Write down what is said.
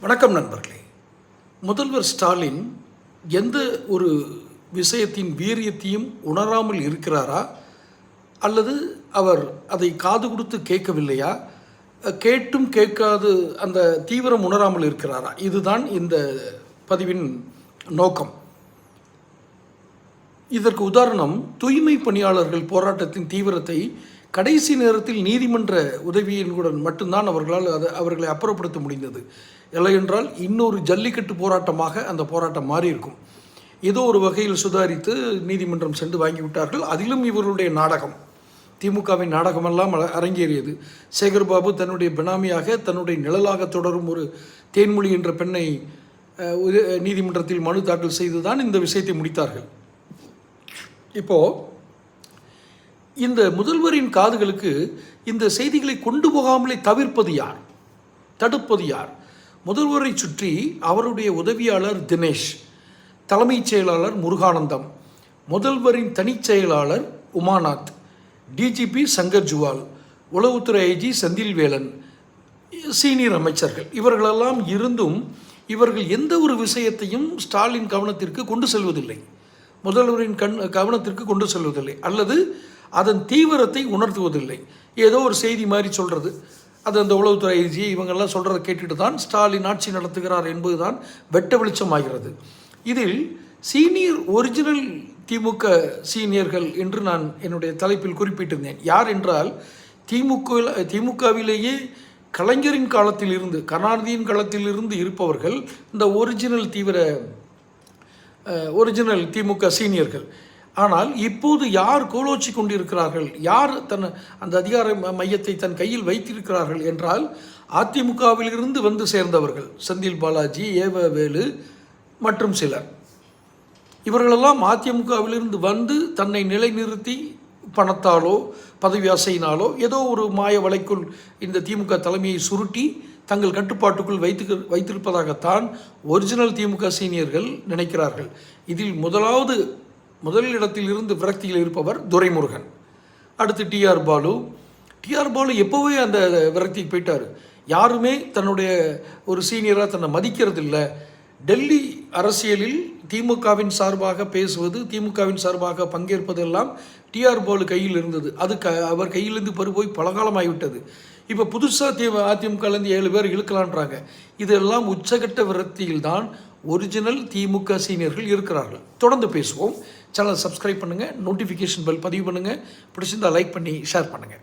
வணக்கம் நண்பர்களே. முதல்வர் ஸ்டாலின் எந்த ஒரு விஷயத்தின் வீரியத்தையும் உணராமல் இருக்கிறாரா? அல்லது அவர் அதை காது கொடுத்து கேட்கவில்லையா? கேட்டும் கேட்காது அந்த தீவிரம் உணராமல் இருக்கிறாரா? இதுதான் இந்த பதிவின் நோக்கம். இதற்கு உதாரணம் தூய்மை பணியாளர்கள் போராட்டத்தின் தீவிரத்தை கடைசி நேரத்தில் நீதிமன்ற உதவியினுடன் மட்டும்தான் அவர்களால் அதை அவர்களை அப்புறப்படுத்த முடிந்தது. இல்லையென்றால் இன்னொரு ஜல்லிக்கட்டு போராட்டமாக அந்த போராட்டம் மாறியிருக்கும். ஏதோ ஒரு வகையில் சுதாரித்து நீதிமன்றம் சென்று வாங்கிவிட்டார்கள். அதிலும் இவர்களுடைய நாடகம் திமுகவின் நாடகமெல்லாம் அல- அரங்கேறியது. சேகர்பாபு தன்னுடைய பினாமியாக தன்னுடைய நிழலாக தொடரும் ஒரு தேன்மொழி என்ற பெண்ணை நீதிமன்றத்தில் மனு தாக்கல் செய்துதான் இந்த விஷயத்தை முடித்தார்கள். இப்போ இந்த முதல்வரின் காதுகளுக்கு இந்த செய்திகளை கொண்டு போகாமலே தவிர்ப்பது யார்? தடுப்பது யார்? முதல்வரை சுற்றி அவருடைய உதவியாளர் தினேஷ் தலைமைச் செயலாளர் முருகானந்தம் முதல்வரின் தனிச் செயலாளர் உமாநாத் டிஜிபி சங்கர் ஜுவால் உளவுத்துறை ஐஜி செந்தில் வேலன் சீனியர் அமைச்சர்கள். இவர்களெல்லாம் இருந்தும் இவர்கள் எந்த ஒரு விஷயத்தையும் ஸ்டாலின் கவனத்திற்கு கொண்டு செல்வதில்லை. முதல்வரின் கண் கவனத்திற்கு கொண்டு செல்வதில்லை. அல்லது அதன் தீவிரத்தை உணர்த்துவதில்லை. ஏதோ ஒரு செய்தி மாதிரி சொல்கிறது அது அந்த உளவுத்துறை ஐஜி இவங்கெல்லாம் சொல்கிறத கேட்டுட்டு தான் ஸ்டாலின் ஆட்சி நடத்துகிறார் என்பதுதான் வெட்ட வெளிச்சமாகிறது. இதில் சீனியர் ஒரிஜினல் திமுக சீனியர்கள் என்று நான் என்னுடைய தலைப்பில் குறிப்பிட்டிருந்தேன். யார் என்றால் திமுக திமுகவிலேயே கலைஞரின் காலத்தில் இருந்து கருணாநிதியின் காலத்தில் இருந்து இருப்பவர்கள் இந்த ஒரிஜினல் தீவிர ஒரிஜினல் திமுக சீனியர்கள். ஆனால் இப்போது யார் கோலோச்சி கொண்டிருக்கிறார்கள்? யார் தன் அந்த அதிகார ம- மையத்தை தன் கையில் வைத்திருக்கிறார்கள் என்றால் அதிமுகவிலிருந்து வந்து சேர்ந்தவர்கள் செந்தில் பாலாஜி ஏவ வேலு மற்றும் சிலர். இவர்களெல்லாம் அதிமுகவிலிருந்து வந்து தன்னை நிலைநிறுத்தி பணத்தாலோ பதவி ஆசையினாலோ ஏதோ ஒரு மாய வலைக்குள் இந்த திமுக தலைமையை சுருட்டி தங்கள் கட்டுப்பாட்டுக்குள் வைத்து வைத்திருப்பதாகத்தான் ஒரிஜினல் திமுக சீனியர்கள் நினைக்கிறார்கள். இதில் முதலாவது முதல் இடத்தில் இருந்து விரக்தியில் இருப்பவர் துரைமுருகன். அடுத்து டிஆர் பாலு. டிஆர் பாலு எப்போவே அந்த விரக்திக்கு போயிட்டார். யாருமே தன்னுடைய ஒரு சீனியராக தன்னை மதிக்கிறது இல்லை டெல்லி அரசியலில் திமுகவின் சார்பாக பேசுவது திமுகவின் சார்பாக பங்கேற்பதெல்லாம் டிஆர் பாலு கையில் இருந்தது. அது க அவர் கையிலிருந்து பருபோய் பலகாலமாகிவிட்டது இப்போ புதுசாக தி அதிமுகலேருந்து ஏழு பேர் இழுக்கலான்றாங்க. இதெல்லாம் உச்சகட்ட விரக்தியில் தான் ஒரிஜினல் திமுக சீனியர்கள் இருக்கிறார்கள். தொடர்ந்து பேசுவோம். சேனலை சப்ஸ்கிரைப் பண்ணுங்கள் நோட்டிஃபிகேஷன் பெல் பதிவு பண்ணுங்கள் பிடிச்சிருந்தால் லைக் பண்ணி ஷேர் பண்ணுங்கள்